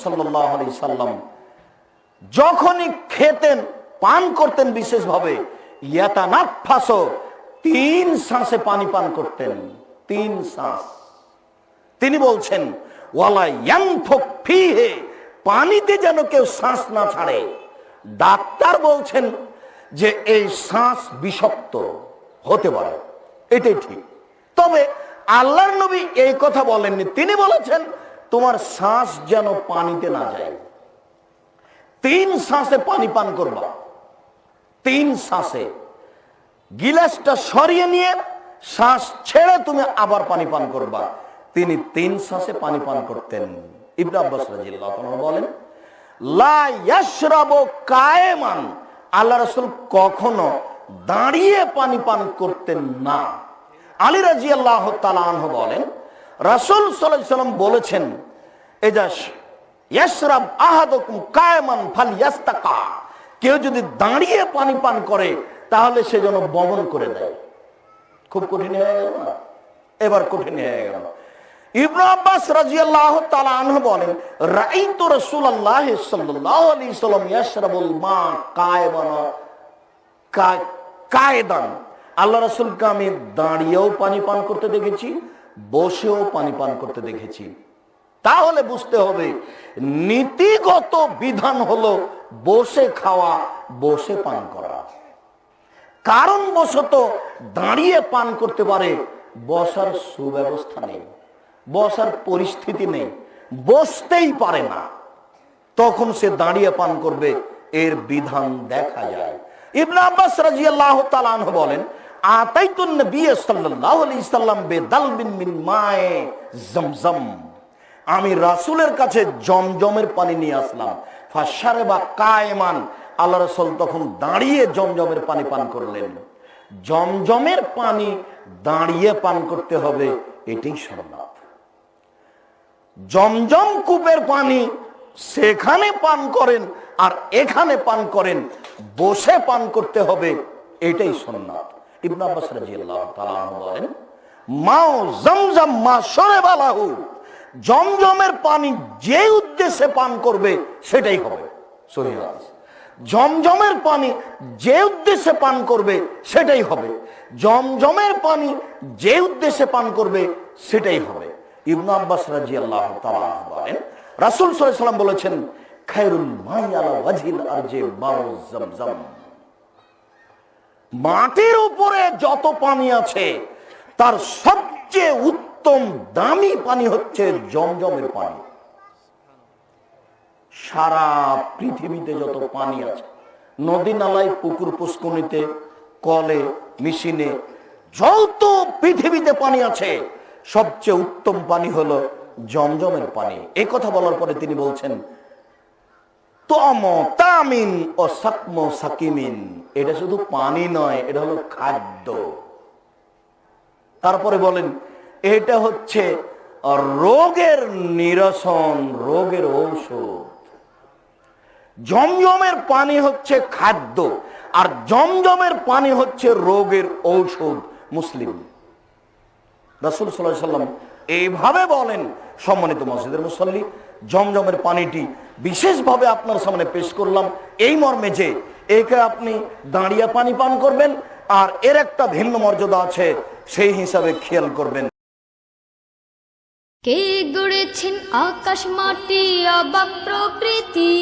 সাল্লাম যখনই খেতেন, পান করতেন বিশেষভাবে ভাবে তিন শ্বাসে পানি পান করতেন, তিন শ্বাস। তিনি বলছেন, ওয়ালা পানিতে যেন কেউ শ্বাস না ছাড়ে। ডাক্তার বলছেন যে এই শ্বাস বিষাক্ত হতে পারে। এটাই ঠিক। তবে আল্লাহর নবী এই কথা বলেননি। তিনি বলেছেন, তোমার শ্বাস যেন পানিতে না যায়। তিন শ্বাসে পানি পান করবা। তিন শ্বাসে। গিলাসটা সরিয়ে নিয়ে শ্বাস ছেড়ে তুমি আবার পানি পান করবা। তিনি তিন শ্বাসে পানি পান করতেন। ইবরা রাদিয়াল্লাহু বলেন, লা ইয়াশরাবু কায়েমান আল্লাহ রাসূল কখনো দাঁড়িয়ে পানি পান করতেন না। আলী তাআলা আনহু বলেন, রাসূল আলাইহি সাল্লাম বলেছেন, এজা ইয়াশরাব আহাদুকুম কায়েমান ফালইয়াস্তাকা কেউ যদি দাঁড়িয়ে পানি পান করে, তাহলে সে যেন বমন করে দেয়। খুব কঠিন হয়ে গেল এবার কঠিন হয়ে গেল ইবনু আব্বাস রাদিয়াল্লাহু তাআলা আনহু বলেন রাআইতু রাসূলুল্লাহ সাল্লাল্লাহু আলাইহি সাল্লাম ইয়াশরাবুল মা কায়দান। আল্লাহ রাসূলকে আমি দাঁড়িয়েও পানি পান করতে দেখেছি, বসেও পানি পান করতে দেখেছি। তাহলে বুঝতে হবে, নীতিগত বিধান হলো বসে খাওয়া, বসে পান করা। কারণ বশত দাঁড়িয়ে পান করতে পারে, বসার সুব্যবস্থা নেই। বসার পরিস্থিতি নেই। বসতেই পারে না। তখন সে দাঁড়িয়ে পান করবে, এর বিধান দেখা যায়। ইবনে আব্বাস রাদিয়াল্লাহু তাআলা আনহু বলেন, আতাইতুন নবী সাল্লাল্লাহু আলাইহি সাল্লাম আমি রাসূলের কাছে জমজমের পানি নিয়ে আসলাম। ফাশারে বা কায়মান। আল্লাহ রাসূল তখন দাঁড়িয়ে জমজমের পানি পান করলেন। জমজমের পানি দাঁড়িয়ে পান করতে হবে, এটাই সুন্নাত জমজম কূপের পানি সেখানে পান করেন আর এখানে পান করেন, বসে পান করতে হবে, এটাই সুন্নাত। ইবনে আব্বাস তাআলা বলেন জমজম মা সরে বালাহু জমজমের পানি যে উদ্দেশ্যে পান করবে, সেটাই হবে। জমজমের পানি যে উদ্দেশ্যে পান করবে, সেটাই হবে। জমজমের পানি যে উদ্দেশ্যে পান করবে, সেটাই হবে। ইবনু আব্বাস তাআলা আনহু বলেন, রাসূল সাল্লাম বলেছেন মাটির উপরে যত পানি আছে, তার সবচেয়ে উত্তম দামি পানি হচ্ছে জমজমের পানি। সারা পৃথিবীতে যত পানি আছে, নদী নালায়, পুকুর পুষ্কনিতে কলে, মেশিনে, যত পৃথিবীতে পানি আছে সবচেয়ে উত্তম পানি হলো জমজমের পানি। এই কথা বলার পরে তিনি বলছেন, তম তামিন ও সাকম সাকিমিন। এটা শুধু পানি নয়, এটা হলো খাদ্য। তারপরে বলেন, এটা হচ্ছে রোগের নিরসন, রোগের ঔষধ। জমজমের পানি হচ্ছে খাদ্য, আর জমজমের পানি হচ্ছে রোগের ঔষধ, মুসলিম। রাসুল সাল্লাম এইভাবে বলেন সম্মানিত মসজিদের মুসল্লি, জমজমের পানিটি বিশেষভাবে আপনার সামনে পেশ করলাম এই মর্মে যে একে আপনি দাঁড়িয়ে পানি পান করবেন আর এর একটা ভিন্ন মর্যাদা আছে, সেই হিসাবে খেয়াল করবেন। কে গড়েছেন আকাশ মাটি, অবাক প্রকৃতি।